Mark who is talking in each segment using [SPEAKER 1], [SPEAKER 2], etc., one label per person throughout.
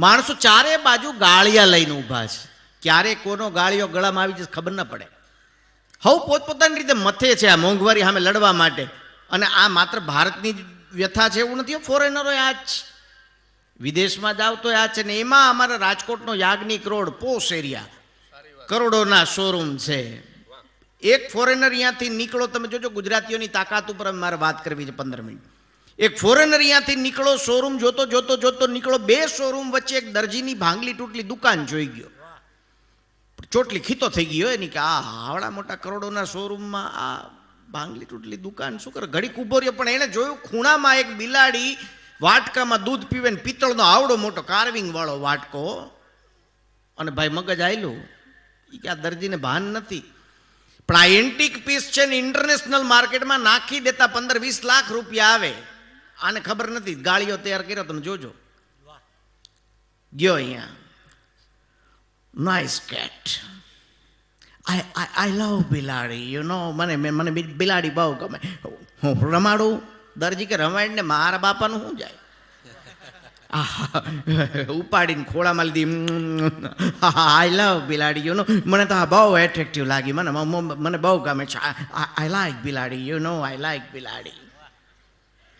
[SPEAKER 1] માણસો ચારે બાજુ ગાળિયા લઈને ઊભા છે. ક્યારે કોનો ગાળિયો ગળામાં આવી જશે ખબર ન પડે. હવ પોતપોતાની રીતે મથે છે આ મોંઘવારી સામે લડવા માટે. અને આ માત્ર ભારતની વ્યથા છે એવું નથી ફોરેનરો આ જ. વિદેશમાં જાવ તો આ છે. ને એમાં અમારા રાજકોટનો યાજ્ઞિક રોડ, પોસ એરિયા, કરોડોના શોરૂમ છે. એક ફોરેનર અહીંયાથી નીકળો, તમે જોજો ગુજરાતીઓની તાકાત ઉપર મારે વાત કરવી છે પંદર મિનિટ. એક ફોરેનર અહીંયાથી નીકળો શોરૂમ જોતો જોતો જોતો નીકળો, બે શોરૂમ વચ્ચે એક દરજીની ભાંગલી તૂટલી દુકાન જોઈ ગયો. ચોટલી ખીતો થઈ ગયો એની કે આ આવડા મોટા કરોડોના શોરૂમમાં આ ભાંગલી તૂટલી દુકાન શું કરે? ઘડીક ઊભો રહ્યો, પણ એણે જોયું ખૂણામાં એક બિલાડી વાટકામાં દૂધ પીવે ને પિત્તળનો આવડો મોટો કાર્વિંગ વાળો વાટકો. અને ભાઈ મગજ આયલું. એ કે આ દરજીને ભાન નથી. પણ આ એન્ટિક પીસ છે ને ઇન્ટરનેશનલ માર્કેટમાં નાખી દેતા પંદર વીસ લાખ રૂપિયા આવે. આને ખબર નથી. ગાળીઓ તૈયાર કર્યો, તમે જોજો. ગયો અહીંયા. Nice cat I I I love બિલાડી યુ નો મને મને બિલાડી બહુ ગમે. હું રમાડું? દરજી કે રમાડીને મારા બાપાનું શું જાય? ઉપાડીને ખોળામાં લીધી. આઈ લવ બિલાડી યુ નો મને તો આ બહુ એટ્રેક્ટિવ લાગી. મને મને બહુ ગમે છે. આઈ લાઈક બિલાડી યુ નો આઈ લાઈક બિલાડી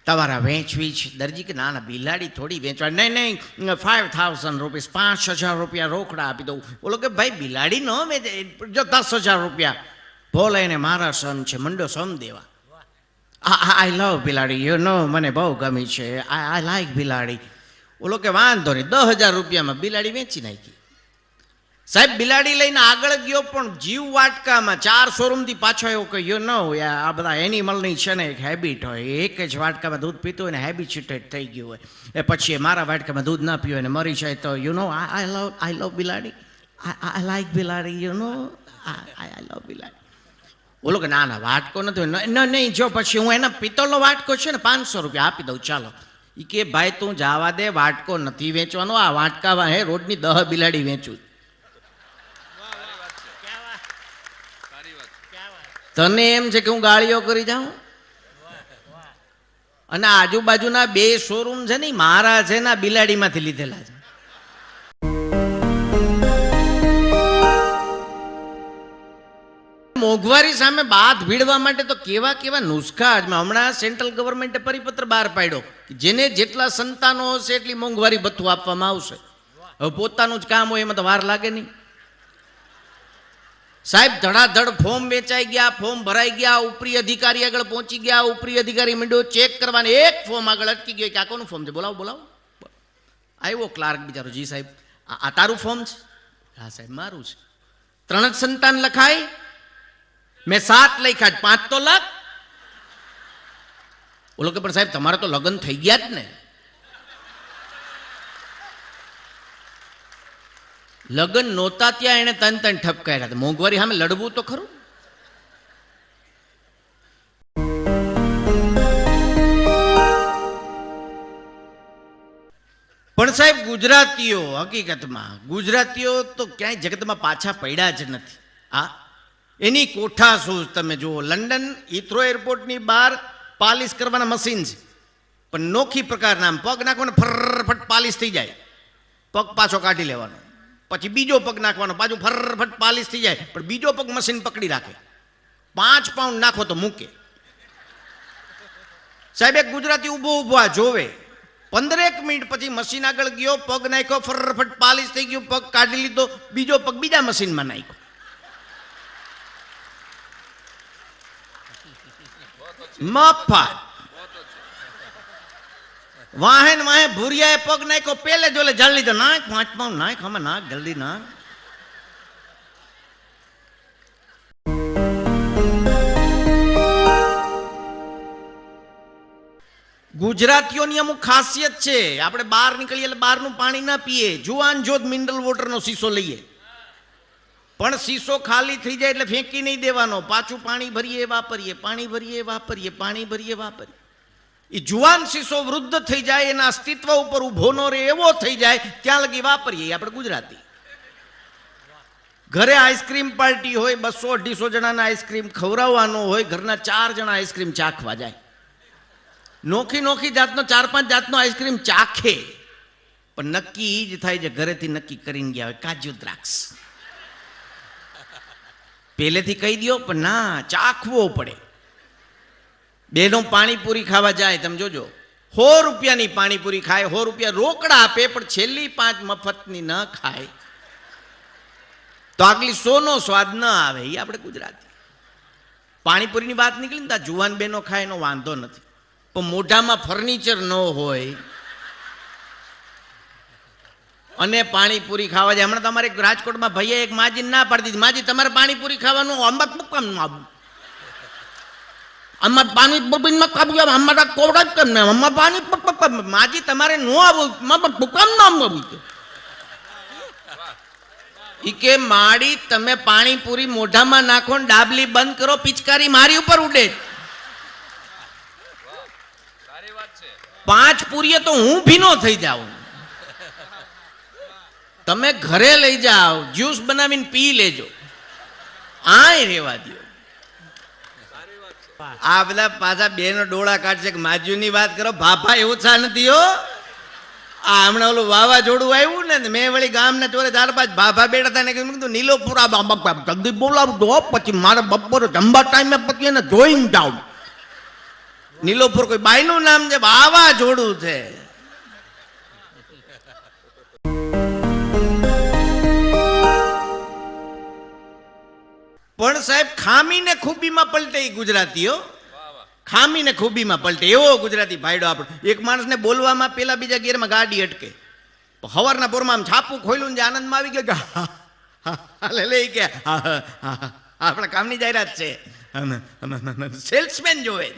[SPEAKER 1] તમારા વેચવી છે દરજી કે, ના ના, બિલાડી થોડી વેચવા નહીં નહીં ફાઇવ થાઉઝન્ડ રૂપીસ પાંચ હજાર રૂપિયા રોકડા આપી દઉં. બોલો કે, ભાઈ, બિલાડી ન વેચે, જો દસ હજાર રૂપિયા. બોલે એને મારા સન છે, મંડો સમ દેવા. આઈ લવ બિલાડી યુ નો મને બહુ ગમી છે. આઈ આઈ લાઈક બિલાડી. બોલો કે, વાંધો નહીં, દસ હજાર રૂપિયામાં બિલાડી વેચી નાખી. સાહેબ, બિલાડી લઈને આગળ ગયો, પણ જીવ વાટકામાં ચાર શોરૂમથી પાછો એવો કહ્યો ન હોય. આ બધા એનિમલની છે ને એક હેબિટ હોય. એક જ વાટકામાં દૂધ પીતું હોય ને હેબિચ્યુટેડ થઈ ગયું હોય. એ પછી એ મારા વાટકામાં દૂધ ના પીવે ને મરી જાય તો you know I love I love બિલાડી. આઈ લાઈક બિલાડી you know I I love બિલાડી. બોલો કે ના ના, વાટકો નથી નહીં, જો પછી હું એના પિત્તળનો વાટકો છે ને પાંચસો રૂપિયા આપી દઉં, ચાલો. એ કે, ભાઈ, તું જવા દે, વાટકો નથી વેચવાનો. આ વાટકામાં હે રોડની દહ બિલાડી વેચું તને એમ છે કે હું ગાળીઓ કરી જાઉં? અને આજુબાજુના બે શોરૂમ છે ને મારા છે ને બિલાડીમાંથી લીધેલા છે. મોંઘવારી સામે બાદ ભીડવા માટે તો કેવા કેવા નુસ્ખા હમણાં સેન્ટ્રલ ગવર્મેન્ટે પરિપત્ર બહાર પાડ્યો જેને જેટલા સંતાનો હશે એટલી મોંઘવારી ભથ્થું આપવામાં આવશે. હવે પોતાનું જ કામ હોય એમાં તો વાર લાગે નહીં. સાહેબ, ધડાધડ ફોર્મ વેચાઈ ગયા, ફોર્મ ભરાઈ ગયા, ઉપરી અધિકારી આગળ પહોંચી ગયા, ઉપરી અધિકારી મંડ્યો ચેક કરવાને એક ફોર્મ આગળ અટકી ગયો. કે આ કોનું ફોર્મ છે? બોલાવો બોલાવો. આવ્યો ક્લાર્ક બિચારો. જી સાહેબ, આ તારું ફોર્મ છે? હા સાહેબ, મારું છે. ત્રણ જ સંતાન લખાય. મેં સાત લખ્યા પાંચ તો લખ. બોલો કે, પણ સાહેબ, તમારે તો લગ્ન થઈ ગયા જ ને. લગ્ન નહોતા ત્યાં એને તન તન ઠપકાર્યા હતા. મોંઘવારી સામે લડવું તો ખરું. પણ સાહેબ ગુજરાતીઓ, હકીકતમાં, ગુજરાતીઓ તો ક્યાંય જગતમાં પાછા પડ્યા જ નથી. આ, એની કોઠા શું તમે જુઓ, લંડન, હિથ્રો એરપોર્ટની બહાર પાલિશ કરવાના મશીન છે. પણ નોખી પ્રકારના પગ નાખવાનો ફરફટ પાલિશ થઈ જાય. પગ પાછો કાઢી લેવાનો. પછી બીજો પગ નાખવાનો. પાછું ફરફટ પાલિશ થઈ જાય. પણ બીજો પગ મશીન પકડી રાખે. પાંચ પાઉન્ડ નાખો તો મૂકે. સાહેબ, એક ગુજરાતી ઊભો ઊભો આ જોવે. પંદરેક મિનિટ પછી મશીન આગળ ગયો, પગ નાખ્યો, ફરફટ પાલિશ થઈ ગયો, પગ કાઢી લીધો. બીજો પગ બીજા મશીનમાં નાખ્યો. મફત. વાહે ને વાહે ભૂરિયાએ પગ નાખ્યો, પેલે જોલે જળ લીધો. નાખ પાંચ પાઉન નાખ અમે નાખ, જલ્દી નાખ. ગુજરાતીઓની અમુક ખાસિયત છે. આપણે બહાર નીકળીએ એટલે બહારનું પાણી ના પીએ. જુવાન જોત મિનરલ વોટરનો શીશો લઈએ. પણ શીશો ખાલી થઈ જાય એટલે ફેંકી નહીં દેવાનો. પાછું પાણી ભરીએ, વાપરીએ. પાણી ભરીએ, વાપરીએ. પાણી ભરીએ, વાપરીએ. એ જુવાન શીશો વૃદ્ધ થઈ જાય, એના અસ્તિત્વ ઉપર ઊભો ન રહે, એવો થઈ જાય, ત્યાં લગી વાપરીએ આપણે ગુજરાતી. ઘરે આઈસ્ક્રીમ પાર્ટી હોય, બસો અઢીસો જણાના આઈસ્ક્રીમ ખવડાવવાનો હોય, ઘરના ચાર જણા આઈસ્ક્રીમ ચાખવા જાય. નોખી નોખી જાતનો, ચાર પાંચ જાતનો આઈસ્ક્રીમ ચાખે. પણ નક્કી એ જ થાય છે ઘરેથી નક્કી કરીને ગયા હોય, કાજુ દ્રાક્ષ. પહેલેથી કહી દ્યો, પણ ના, ચાખવો પડે. બેનો પાણીપુરી ખાવા જાય, તમે જોજો. સો રૂપિયાની પાણીપુરી ખાય, સો રૂપિયા રોકડા આપે, પણ છેલ્લી પાંચ મફતની ન ખાય. તો આગલી સોનો સ્વાદ ન આવે એ આપણે ગુજરાતી. પાણીપુરીની વાત નીકળી ને ત્યાં જુવાન બેનો ખાય, એનો વાંધો નથી. પણ મોઢામાં ફર્નિચર ન હોય, અને પાણીપુરી ખાવા જાય. હમણાં તમારે રાજકોટમાં ભાઈએ એક માજી ના પાડી દીધી. માજી, તમારે પાણીપુરી ખાવાનું અંબત મૂકવાનું આવું આમાં પાણી બબીનમાં કાબુ અમારા કોવડા જ કેમ ને આમાં પાણી માજી તમારે ન આવું મારા કેમ ન આવું ઈ કે માડી તમે પાણીપુરી મોઢામાં નાખો ને ડાબલી બંધ કરો, પિચકારી મારી ઉપર ઉડે. પાંચ પૂરીએ તો હું ભીનો થઈ જાઉં. તમે ઘરે લઈ જાઓ, જ્યુસ બનાવીને પી લેજો. આય રેવા દો આ બધા પાછા બેનો ડોળા કાઢશે કે માજુની વાત કરો. ભાભા એવું છા નથી હો. આ હમણાં ઓલું વાવાઝોડું આવ્યું ને મેં વળી ગામના ચોરે ચાર પાંચ ભાભા બેઠા હતા ને કીધું નીલોપુરા જલ્દી બોલાવું તો પછી મારે બપોરે જમવા ટાઈમે પછી એને જોઈને જાઉં. નીલોપુર કોઈ બાઈનું નામ છે? વાવાઝોડું છે. પણ સાહેબ ખામીને ખૂબીમાં પલટે ગુજરાતીઓ. ખામીને ખૂબીમાં પલટે. એવો ગુજરાતી ભાઈડો આપણો. એક માણસને બોલવામાં પેલા બીજા ગેરમાં ગાડી અટકે. હવારના પોરમાં આમ છાપું ખોલ્યું ને જે આનંદમાં આવી ગયો કે હા, લઈ કે આપણા કામની જાહેરાત છે. સેલ્સમેન જોવે.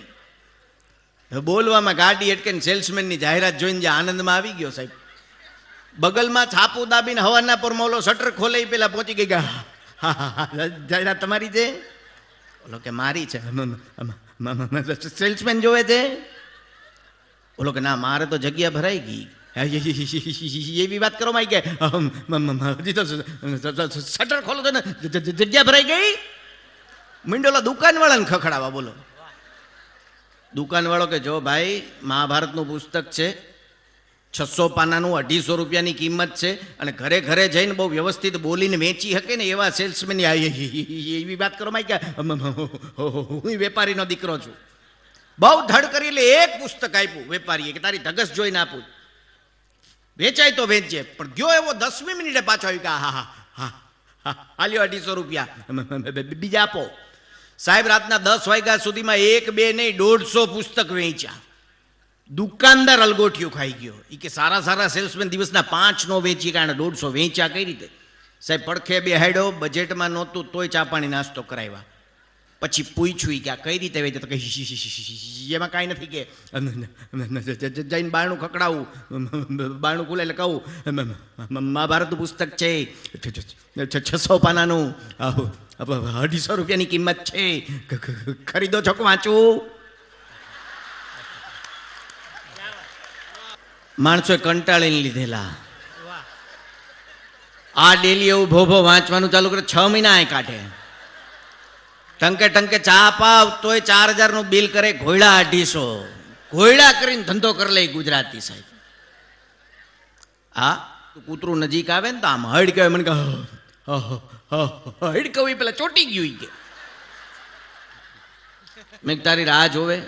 [SPEAKER 1] બોલવામાં ગાડી અટકે ને સેલ્સમેનની જાહેરાત જોઈને જે આનંદમાં આવી ગયો સાહેબ. બગલમાં છાપું દાબીને હવાના પોરમાં ઓલો શટર ખોલે પેલા પહોંચી ગઈ કે હા, હા, હા, જાહેરાત તમારી છે? ઓલો કે મારી છે. સેલ્સમેન જોવે છે? ઓલો કે ના મારે તો જગ્યા ભરાઈ ગઈ. એવી વાત કરો માઈ કે હજી તો શટર ખોલો તો ને જગ્યા ભરાઈ ગઈ? મીંડોલો દુકાનવાળાને ખખડાવા બોલો. દુકાનવાળો કે જો ભાઈ મહાભારતનું પુસ્તક છે છસો પાનાનું અઢીસો રૂપિયાની કિંમત છે અને ઘરે ઘરે જઈને બહુ વ્યવસ્થિત બોલીને વેચી શકે ને એવા સેલ્સમેન એવી વાત કરો માં કે હું વેપારીનો દીકરો છું. બહુ ધડ કરી એટલે એક પુસ્તક આપ્યું વેપારીએ કે તારી ધગસ જોઈને આપું વેચાય તો વેચજે, પણ ગયો એવો દસમી મિનિટે પાછો આવી હા હા હા હા હાલ્યો અઢીસો રૂપિયા. બીજા આપો. સાહેબ, રાતના દસ વાગ્યા સુધીમાં એક બે નહીં, દોઢસો પુસ્તક વેચ્યા. દુકાનદાર અલગોઠિયો ખાઈ ગયો. એ કે સારા સારા સેલ્સમેન દિવસના પાંચ નો વેચી કારણે દોઢસો વેચ્યા કઈ રીતે? સાહેબ, પડખે બેહાડ્યો બજેટમાં નહોતું, તોય ચા પાણી નાસ્તો કરાવ્યા. પછી પૂછ્યું કે આ કઈ રીતે વેચે? તો કે એમાં કાંઈ નથી કે જઈને બારણું ખકડાવું બારણું ખુલે એટલે કહું. મહાભારતનું પુસ્તક છે છસો પાનાનું. અઢીસો રૂપિયાની કિંમત છે ખરીદો છો કે વાંચું? માણસોએ કંટાળીને લીધેલા. આ ડેલી એવું ભોભો વાંચવાનું ચાલુ કરે, છ મહિના એ કાઢે. ટંકે ટંકે ચા પાવ તોય ચાર હજારનું બિલ કરે, ઘોયડા અઢીસો. ઘોયડા કરીને ધંધો કરી લે ગુજરાતી સાહેબ. હા કૂતરું નજીક આવે ને તો આમ હડ કહેવાય મને હડ કહું પેલા ચોટી ગયું કે. મેં તારી રાહ જોવે.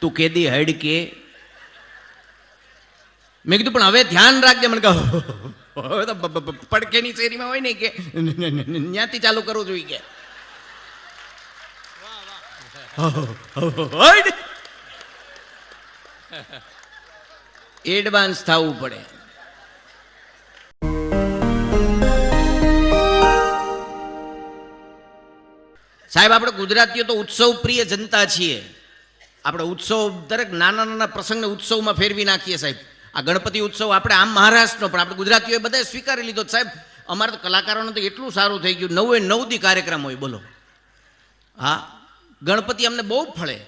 [SPEAKER 1] તું કેદી હડ કે મેં કીધું પણ હવે ધ્યાન રાખજે. મને કહું હવે તો પડખેની શેરીમાં હોય ને કે ત્યાંથી ચાલુ કરવું જોઈએ કે. એડવાન્સ થવું પડે. સાહેબ આપણે ગુજરાતીઓ તો ઉત્સવ પ્રિય જનતા છીએ. આપણે ઉત્સવ દરેક નાના નાના પ્રસંગને ઉત્સવમાં ફેરવી નાખીએ સાહેબ. આ ગણપતિ ઉત્સવ આપણે આમ મહારાષ્ટ્રનો, પણ આપણે ગુજરાતીઓએ બધાએ સ્વીકારી લીધો સાહેબ, અમારે તો કલાકારોને તો એટલું સારું થઈ ગયું. નવે નવ દી કાર્યક્રમ હોય, બોલો. હા, ગણપતિ અમને બહુ ફળે.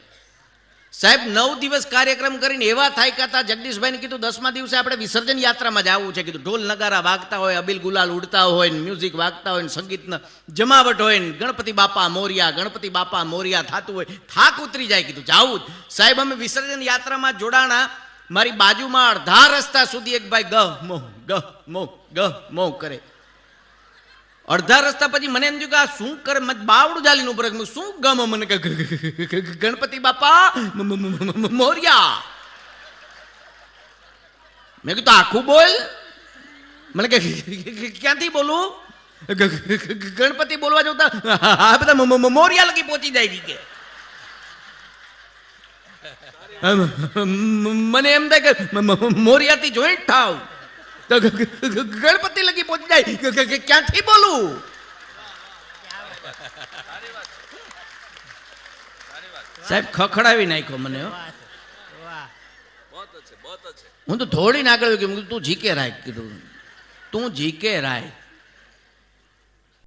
[SPEAKER 1] સાહેબ, નવ દિવસ કાર્યક્રમ કરીને એવા થાય હતા જગદીશભાઈને કીધું, દસમા દિવસે આપણે વિસર્જન યાત્રામાં જવું છે. કીધું, ઢોલ નગારા વાગતા હોય, અબિલ ગુલાલ ઉડતા હોય, ને મ્યુઝિક વાગતા હોય, ને સંગીતના જમાવટ હોય, ને ગણપતિ બાપા મોરિયા, ગણપતિ બાપા મોરિયા થતું હોય, થાક ઉતરી જાય, કીધું, જાવું જ. સાહેબ, અમે વિસર્જન યાત્રામાં જોડાણા મારી બાજુમાં અડધા રસ્તા સુધી એક ભાઈ ગહ મો ગહ મો ગહ મો કરે અડધા રસ્તા પછી મને એમ થયું કે આ શું કરે મત બાવડું જાલીને ઉપર શું ગમ મને કે ગણપતિ બાપા મોર્યા મેં કીધું આખું બોલ મને કે ક્યાંથી બોલું ગણપતિ બોલવા જતા આ બધા મોરિયા લગી પહોંચી જાય કે મને એમ થાય કે મોરિયાથી જોઈન્ટ થાવ. તો ગણપતિ લગી પહોંચી જાય. ક્યાંથી બોલું? સાહેબ, ખખડાવી નાખ્યો મને, હો. તો થોડી આગળ ગયો. તું જીકે રાખ કીધું. તું જીકે રાય.